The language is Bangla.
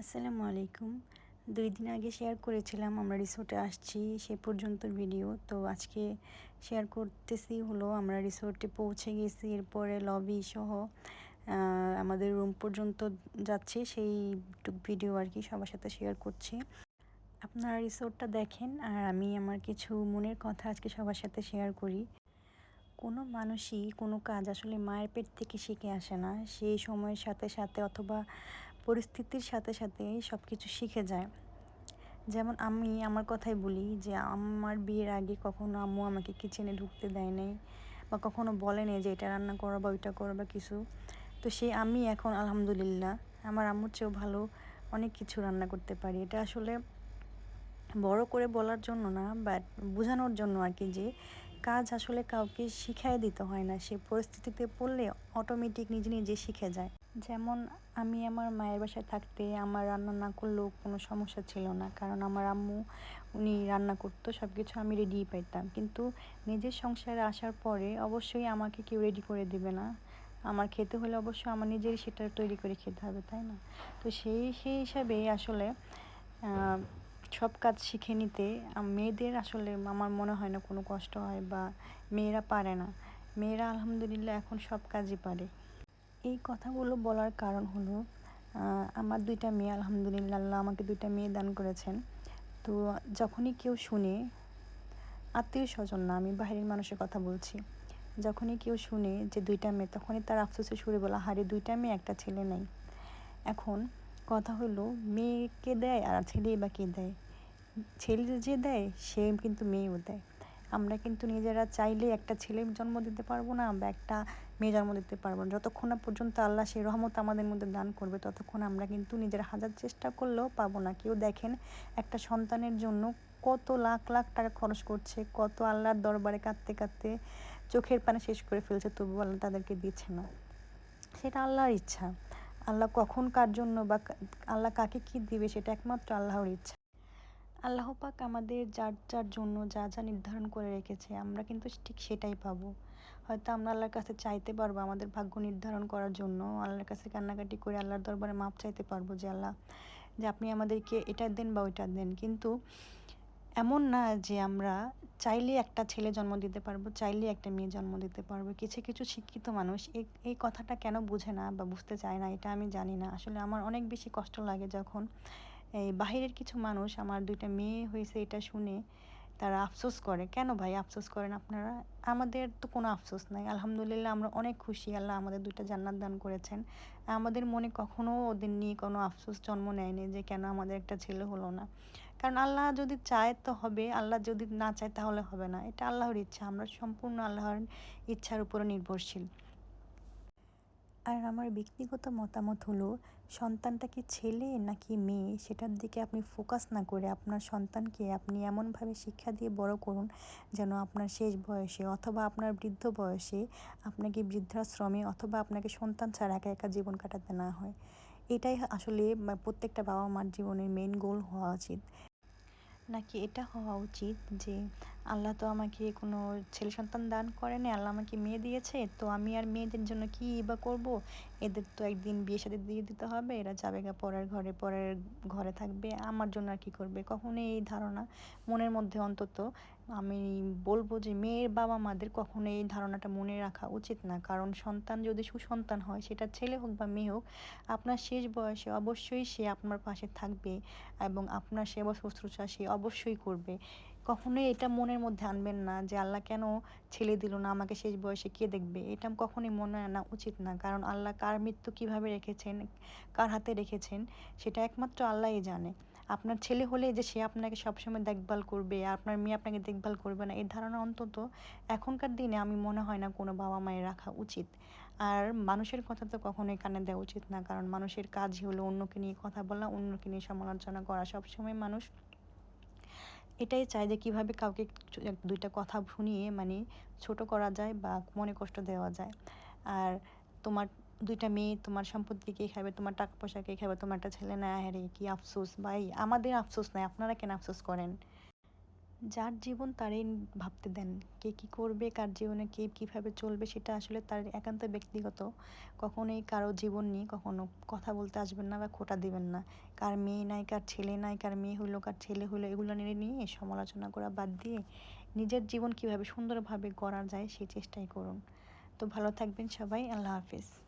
আসসালামু আলাইকুম। দুই দিন আগে শেয়ার করেছিলাম, আমরা রিসোর্টে আসছি, সে পর্যন্ত ভিডিও তো আজকে শেয়ার করতেছি হলো, আমরা রিসোর্টে পৌঁছে গেছি, এরপরে লবি সহ আমাদের রুম পর্যন্ত যাচ্ছে সেই ভিডিও আর কি সবার সাথে শেয়ার করছি। আপনারা রিসোর্টটা দেখেন, আর আমি আমার কিছু মনের কথা আজকে সবার সাথে শেয়ার করি। কোনো মানুষই কোনো কাজ আসলে মায়ের পেট থেকে শিখে আসে না। সেই সময়ের সাথে সাথে অথবা পরিস্থিতির সাথে সাথে সব কিছু শিখে যায়। যেমন আমি আমার কথাই বলি যে আমার বিয়ের আগে কখনো আম্মু আমাকে কিচেনে ঢুকতে দেয় নাই বা কখনো বলে নেই যে এটা রান্না করো বা ওইটা করো বা কিছু। তো সে আমি এখন আলহামদুলিল্লাহ আমার আম্মুর চেয়েও ভালো অনেক কিছু রান্না করতে পারি। এটা আসলে বড় করে বলার জন্য না বাট বোঝানোর জন্য আর কি যে কাজ আসলে কাউকে শিখাই দিতে হয় না। সে পরিস্থিতিতে পড়লে অটোমেটিক নিজে নিজে শিখে যায়। যেমন আমি আমার মায়ের বাসায় থাকতে আমার রান্না না করলেও কোনো সমস্যা ছিল না। কারণ আমার আম্মু, উনি রান্না করতো সব কিছু আমি রেডি পাইতাম। কিন্তু নিজের সংসারে আসার পরে অবশ্যই আমাকে কেউ রেডি করে দিবে না। আমার খেতে হলে অবশ্যই আমার নিজেরই সেটা তৈরি করে খেতে হবে, তাই না? তো সেই সেই হিসাবে আসলে সব কাজ শিখে নিতে মেয়েদের আসলে আমার মনে হয় না কোনো কষ্ট হয় বা মেয়েরা পারে না। মেয়েরা আলহামদুলিল্লাহ এখন সব কাজই পারে। এই কথাগুলো বলার কারণ হলো আমার দুইটা মেয়ে, আলহামদুলিল্লাহ আল্লাহ আমাকে দুইটা মেয়ে দান করেছেন। তো যখনই কেউ শুনে, আত্মীয় স্বজন না, আমি বাহিরের মানুষের কথা বলছি, যখনই কেউ শুনে যে দুইটা মেয়ে, তখনই তার আফসোসে সুরে বলা, হারে, দুইটা মেয়ে, একটা ছেলে নেই। এখন কথা হলো, মেয়েকে দেয় আর ছেলেই বা কে দেয়? ছেলে যে দেয়, সে কিন্তু মেয়েও দেয়। আমরা কিন্তু নিজেরা চাইলে একটা ছেলে জন্ম দিতে পারব না বা একটা মেয়ে জন্ম দিতে পারব না। যতক্ষণ না পর্যন্ত আল্লাহ সেই রহমত আমাদের মধ্যে দান করবে, ততক্ষণ আমরা কিন্তু নিজের হাজার চেষ্টা করলেও পাবো না। কেউ দেখেন একটা সন্তানের জন্য কত লাখ লাখ টাকা খরচ করছে, কত আল্লাহর দরবারে কাঁদতে কাঁদতে চোখের পানে শেষ করে ফেলছে, তবু আল্লাহ তাদেরকে দিচ্ছে না। সেটা আল্লাহর ইচ্ছা। আল্লাহ কখন কার জন্য বা আল্লাহ কাকে কী দিবে সেটা একমাত্র আল্লাহর ইচ্ছা। আল্লাহ পাক আমাদের যার যার জন্য যা যা নির্ধারণ করে রেখেছে, আমরা কিন্তু ঠিক সেটাই পাবো। হয়তো আমরা আল্লাহর কাছে চাইতে পারব আমাদের ভাগ্য নির্ধারণ করার জন্য, আল্লাহর কাছে কান্নাকাটি করে আল্লাহর দরবারে মাপ চাইতে পারব যে আল্লাহ, যে আপনি আমাদেরকে এটা দেন বা ওইটা দেন। কিন্তু এমন না যে আমরা চাইলে একটা ছেলে জন্ম দিতে পারব, চাইলে একটা মেয়ে জন্ম দিতে পারব। কিছু কিছু শিক্ষিত মানুষ এই এই কথাটা কেন বুঝে না বা বুঝতে চায় না, এটা আমি জানি না। আসলে আমার অনেক বেশি কষ্ট লাগে যখন এই বাহিরের কিছু মানুষ, আমার দুইটা মেয়ে হয়েছে এটা শুনে তারা আফসোস করে। কেন ভাই আফসোস করেন আপনারা? আমাদের তো কোনো আফসোস নাই। আলহামদুলিল্লাহ আমরা অনেক খুশি। আল্লাহ আমাদের দুইটা জান্নাত দান করেছেন। আমাদের মনে কখনো ওদের নিয়ে কোনো আফসোস জন্ম নেয়নি যে কেন আমাদের একটা ছেলে হলো না। কারণ আল্লাহ যদি চায় তো হবে। আল্লাহ যদি না চায় তাহলে হবে না। এটা আল্লাহর ইচ্ছা। আমরা সম্পূর্ণ আল্লাহর ইচ্ছার উপরে নির্ভরশীল। আর আমার ব্যক্তিগত মতামত হলো, সন্তানটা কি ছেলে নাকি মেয়ে সেটার দিকে আপনি ফোকাস না করে আপনার সন্তানকে আপনি এমনভাবে শিক্ষা দিয়ে বড় করুন যেন আপনার শেষ বয়সে অথবা আপনার বৃদ্ধ বয়সে আপনাকে বৃদ্ধাশ্রমে অথবা আপনাকে সন্তান ছাড়া একা একা জীবন কাটাতে না হয়। এটাই আসলে প্রত্যেকটা বাবা মার জীবনের মেন গোল হওয়া উচিত। নাকি এটা হওয়া উচিত যে আল্লাহ তো আমাকে কোনো ছেলে সন্তান দান করেনি, আল্লাহ আমাকে মেয়ে দিয়েছে, তো আমি আর মেয়েদের জন্য কী বা করব? এদের তো একদিন বিয়ে সাথে দিয়ে দিতে হবে, এরা যাবে গা পরের ঘরে পরের ঘরে থাকবে। আমার জন্য আর কী করবে? কখনোই এই ধারণা মনের মধ্যে অন্তত আমি বলব যে মেয়ের বাবা মাদের কখনো এই ধারণাটা মনে রাখা উচিত না। কারণ সন্তান যদি সুসন্তান হয়, সেটা ছেলে হোক বা মেয়ে হোক, আপনার শেষ বয়সে অবশ্যই সে আপনার পাশে থাকবে এবং আপনার সেবা শুশ্রূষা সে অবশ্যই করবে। কখনোই এটা মনের মধ্যে আনবেন না যে, আল্লাহ কেন ছেলে দিল না? আমাকে শেষ বয়সে কে দেখবে? এটা কখনোই মনে আনা উচিত না। কারণ আল্লাহ কার মৃত্যু কীভাবে রেখেছেন, কার হাতে রেখেছেন, সেটা একমাত্র আল্লাহই জানে। আপনার ছেলে হলে যে, সে আপনাকে সবসময় দেখভাল করবে আপনার মেয়ে আপনাকে দেখভাল করবে না, এই ধারণা অন্তত এখনকার দিনে আমি মনে হয় না কোনো বাবা মায়ের রাখা উচিত। আর মানুষের কথা তো কখনোই কানে দেওয়া উচিত না। কারণ মানুষের কাজই হলো অন্যকে নিয়ে কথা বলা, অন্যকে নিয়ে সমালোচনা করা। সবসময় মানুষ এটাই চাই যে কীভাবে কাউকে দুইটা কথা শুনিয়ে মানে ছোট করা যায় বা মনে কষ্ট দেওয়া যায়। আর তোমার দুইটা মেয়ে তোমার সম্পত্তি কে খাবে তোমার টাকা পয়সা কে খাবে তোমার একটা ছেলে না হ্যাঁ কি আফসোস ভাই? আমাদের আফসোস নাই, আপনারা কেন আফসোস করেন? যার জীবন তারই ভাবতে দেন কে কী করবে, কার জীবনে কে কীভাবে চলবে সেটা আসলে তার একান্ত ব্যক্তিগত। কখনোই কারও জীবন নিয়ে কখনো কথা বলতে আসবেন না বা খোটা দিবেন না। কার মেয়ে নাই, কার ছেলে নাই, কার মেয়ে হলো কার ছেলে হলো এগুলো নিয়ে নিয়ে সমালোচনা করা বাদ দিয়ে নিজের জীবন কীভাবে সুন্দরভাবে করা যায় সেই চেষ্টাই করুন। তো ভালো থাকবেন সবাই, আল্লাহ হাফিজ।